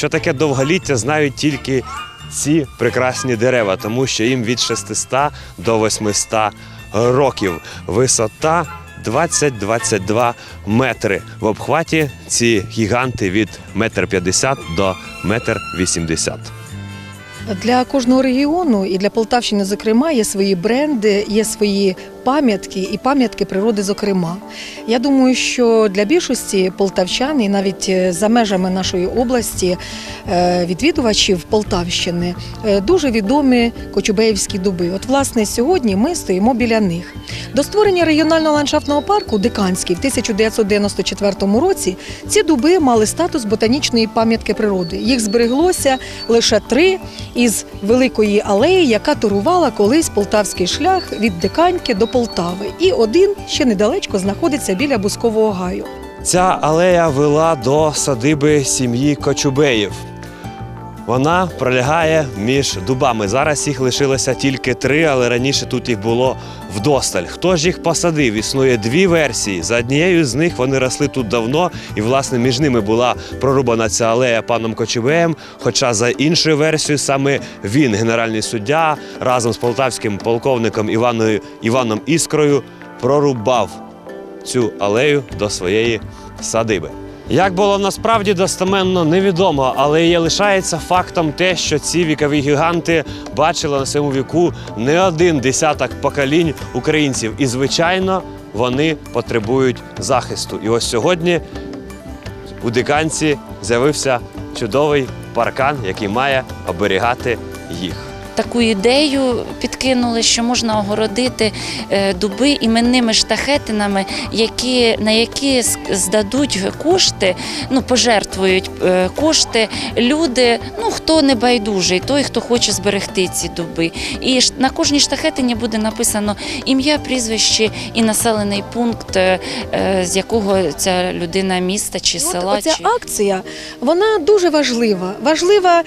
Що таке довголіття, знають тільки ці прекрасні дерева, тому що їм від 600 до 800 років. Висота 20-22 метри. В обхваті ці гіганти від 1,50 м до 1,80 м. Для кожного регіону і для Полтавщини, зокрема, є свої бренди, є свої пам'ятки і пам'ятки природи, зокрема. Я думаю, що для більшості полтавчан і навіть е, за межами нашої області е, відвідувачів Полтавщини е, дуже відомі Кочубеївські дуби. От, власне, сьогодні ми стоїмо біля них. До створення регіонального ландшафтного парку Диканський в 1994 році ці дуби мали статус ботанічної пам'ятки природи. Їх збереглося лише три із великої алеї, яка турувала колись полтавський шлях від Диканьки до Полтави. І один ще недалечко знаходиться біля Бускового гаю. Ця алея вела до садиби сім'ї Кочубеїв. Вона пролягає між дубами. Зараз їх лишилося тільки три, але раніше тут їх було вдосталь. Хто ж їх посадив? Існує дві версії. За однією з них вони росли тут давно, і власне між ними була прорубана ця алея паном Кочубеєм. Хоча за іншою версією, саме він, генеральний суддя, разом з полтавським полковником Іваною Іваном Іскрою, прорубав цю алею до своєї садиби. Як було насправді достеменно невідомо, але є лишається фактом те, що ці вікові гіганти бачили на своєму віку не один десяток поколінь українців. І, звичайно, вони потребують захисту. І ось сьогодні у диканці з'явився чудовий паркан, який має оберігати їх. Таку ідею підкинули, що можна огородити е, дуби іменними штахетинами, які, на які здадуть кошти, ну пожертвують е, кошти люди, ну хто не байдужий, той, хто хоче зберегти ці дуби. І на кожній штахетині буде написано ім'я, прізвище і населений пункт, е, з якого ця людина міста чи От села. оця чи... акція вона дуже важлива. Важлива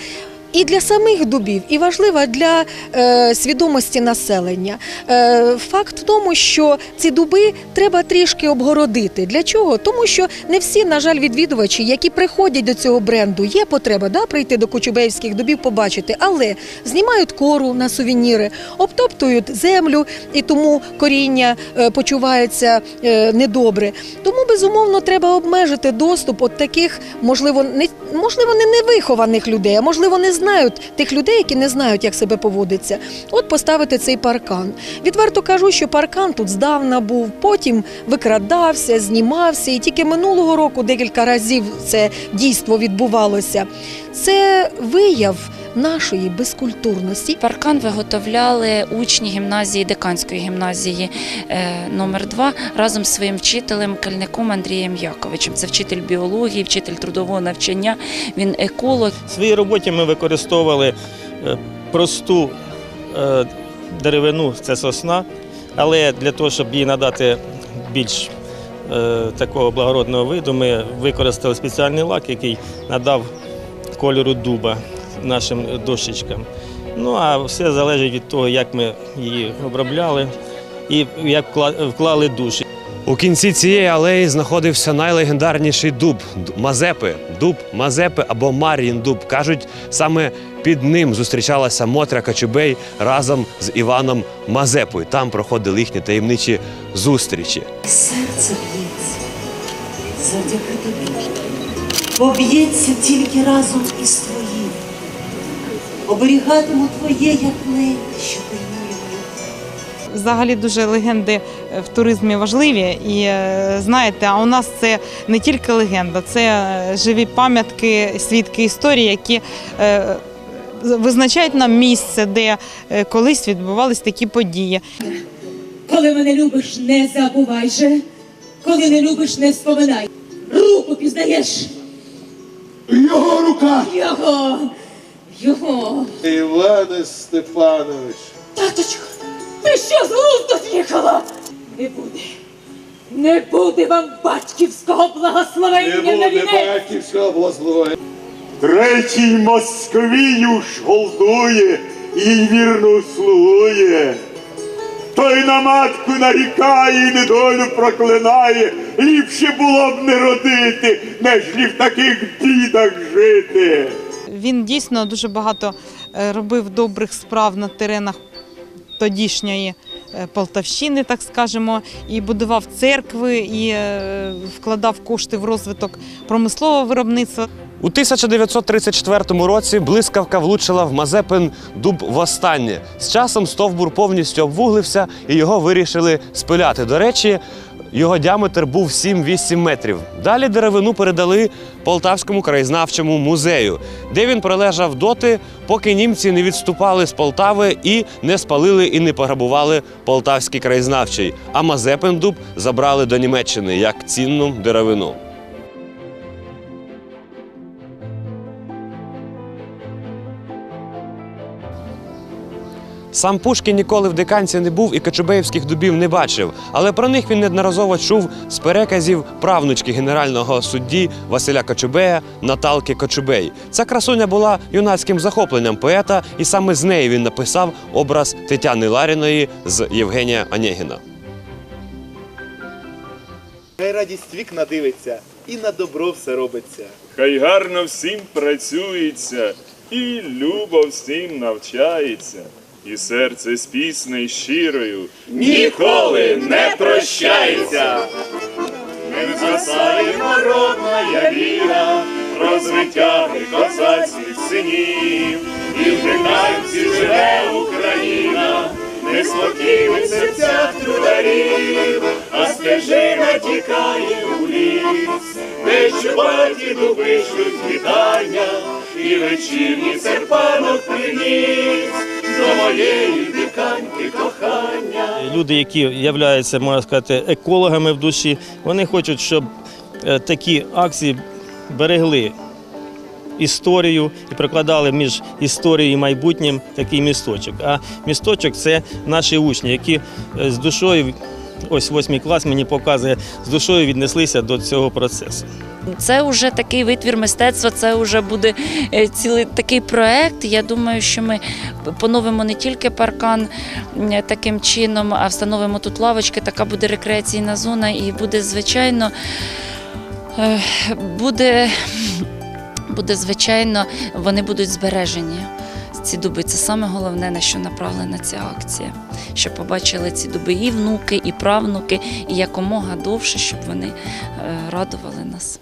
і для самих дубів, і важлива для е, свідомості населення. Е, факт в тому, що ці дуби треба трішки обгородити. Для чого? Тому що не всі, на жаль, відвідувачі, які приходять до цього бренду, є потреба да, прийти до Кочубеївських дубів, побачити, але знімають кору на сувеніри, обтоптують землю, і тому коріння е, почувається е, недобре. Тому безумовно треба обмежити доступ от таких, можливо, не можливо, не невихованих людей, а можливо, не знають тих людей, які не знають, як себе поводиться. От поставити цей паркан. Відверто кажу, що паркан тут здавна був, потім викрадався, знімався, і тільки минулого року декілька разів це дійство відбувалося. Це вияв нашої безкультурності. Паркан виготовляли учні гімназії Деканської гімназії е, номер 2 разом з своїм вчителем кальником Андрієм Яковичем. Це вчитель біології, вчитель трудового навчання. Він еколог. В своїй роботі ми використовували е, просту е, деревину, це сосна, але для того, щоб їй надати більш такого благородного виду, ми використали спеціальний лак, який надав кольору дуба нашим дощечкам. Ну а все залежить від того, як ми її обробляли і як вклали душі. У кінці цієї алеї знаходився найлегендарніший дуб Мазепи. Дуб Мазепи або Мар'їн дуб. Кажуть, саме під ним зустрічалася Мотря Кочубей разом з Іваном Мазепою. Там проходили їхні таємничі зустрічі. Серце б'ється завдяки тобі. Поб'ється тільки разом із твоїм. Оберігатиму твоє, як ненька, що пильнує мою. Взагалі дуже легенди е, в туризмі важливі. І е, знаєте, а у нас це не тільки легенда, це е, живі пам'ятки, свідки історії, які визначають нам місце, де колись відбувались такі події. Коли мене любиш, не забувай же. Коли не любиш, не вспоминай. Руку пізнаєш. Його рука! Його. Його. Іване Степанович. Таточко, ти що з глузду з'їхала? Не буде. Не буде вам батьківського Не благословення на буде вінець. батьківського благословення. Третій Московію ж голдує і вірно слугує. Той на матку нарікає і недолю проклинає. Ліпше було б не родити, неж в таких бідах жити. Він дійсно дуже багато е, робив добрих справ на теренах тодішньої е, Полтавщини, так скажемо, і будував церкви, і е, вкладав кошти в розвиток промислового виробництва. У 1934 році блискавка влучила в Мазепин дуб востаннє. З часом стовбур повністю обвуглився і його вирішили спиляти. До речі, його діаметр був 7-8 метрів. Далі деревину передали Полтавському краєзнавчому музею, де він пролежав доти, поки німці не відступали з Полтави і не спалили і не пограбували Полтавський краєзнавчий. А Мазепин дуб забрали до Німеччини як цінну деревину. Сам Пушкін ніколи в диканці не був і кочубеївських дубів не бачив, але про них він неодноразово чув з переказів правнучки генерального судді Василя Кочубея Наталки Кочубей. Ця красуня була юнацьким захопленням поета, і саме з неї він написав образ Тетяни Ларіної з Євгенія Онєгіна. Хай радість вікна дивиться, і на добро все робиться. Хай гарно всім працюється, і любо всім навчається, і серце з піснею щирою Ніколи не прощається. не згасає народна віра, розвитяги козацьких синів, і в диканці живе Україна, не неспокійних серцях трударів, а стежина тікає у ліс, де чубаті дуби шлють вітання, і вечірній серпанок приніс до моєї диканьки кохання. Люди, які являються, можна сказати, екологами в душі, вони хочуть, щоб е, такі акції берегли історію і прикладали між історією і майбутнім такий місточок. А місточок це наші учні, які е, з душою, ось восьмий клас мені показує, з душою віднеслися до цього процесу. Це вже такий витвір мистецтва, це вже буде е, цілий такий проект. Я думаю, що ми поновимо не тільки паркан таким чином, а встановимо тут лавочки. Така буде рекреаційна зона, і буде звичайно. е, Буде, буде звичайно, вони будуть збережені. Ці дуби це саме головне, на що направлена ця акція. Щоб побачили ці дуби і внуки, і правнуки, і якомога довше, щоб вони е, радували нас.